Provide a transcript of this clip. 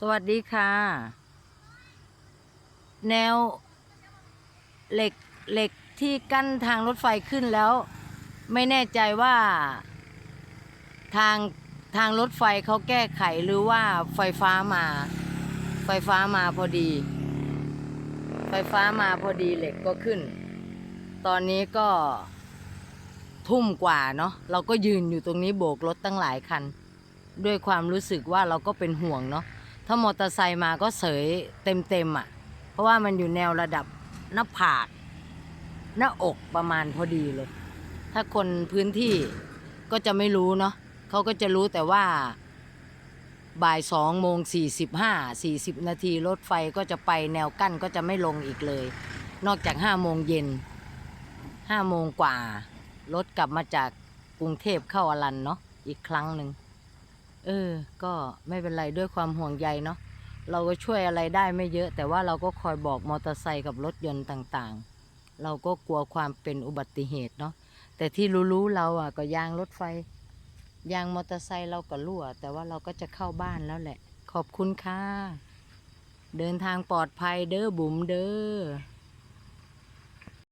สวัสดีค่ะ แนวเหล็กเหล็กที่กั้นทางรถไฟขึ้นแล้ว ไม่แน่ใจว่า ทางทางรถไฟเขาแก้ไขหรือว่าไฟฟ้ามา ไฟฟ้ามาพอดี ไฟฟ้ามาพอดีเหล็กก็ขึ้น ตอนนี้ก็ทุ่มกว่าเนาะเราก็ยืนอยู่ตรงนี้โบกรถตั้งหลายคัน ด้วยความรู้สึกว่าเราก็เป็นห่วงเนาะ ถ้ามอเตอร์ไซค์มาก็เสยเต็มเต็มๆอะ เพราะว่ามันอยู่แนวระดับหน้าผาก หน้าอกประมาณพอดีเลย ถ้าคนพื้นที่ก็จะไม่รู้เนาะเขาก็จะรู้แต่ว่าบ่ายสองโมงสี่สิบห้าสี่สิบนาทีรถไฟก็จะไปแนวกั้นก็จะไม่ลงอีกเลย นอกจากห้าโมงเย็นห้าโมงกว่า รถกลับมาจากกรุงเทพเข้าอลันเนาะอีกครั้งหนึ่ง เออ ก็ไม่เป็นไรด้วยความห่วงใยเนาะเราก็ช่วยอะไรได้ไม่เยอะ แต่ว่าเราก็คอยบอกมอเตอร์ไซค์กับรถยนต์ต่างๆ เราก็กลัวความเป็นอุบัติเหตุเนาะแต่ที่รู้ๆเราอะก็ยางรถไฟ ยางมอเตอร์ไซค์เราก็รั่ว แต่ว่าเราก็จะเข้าบ้านแล้วแหละ ขอบคุณค่ะ เดินทางปลอดภัยเด้อบุ๋มเด้อ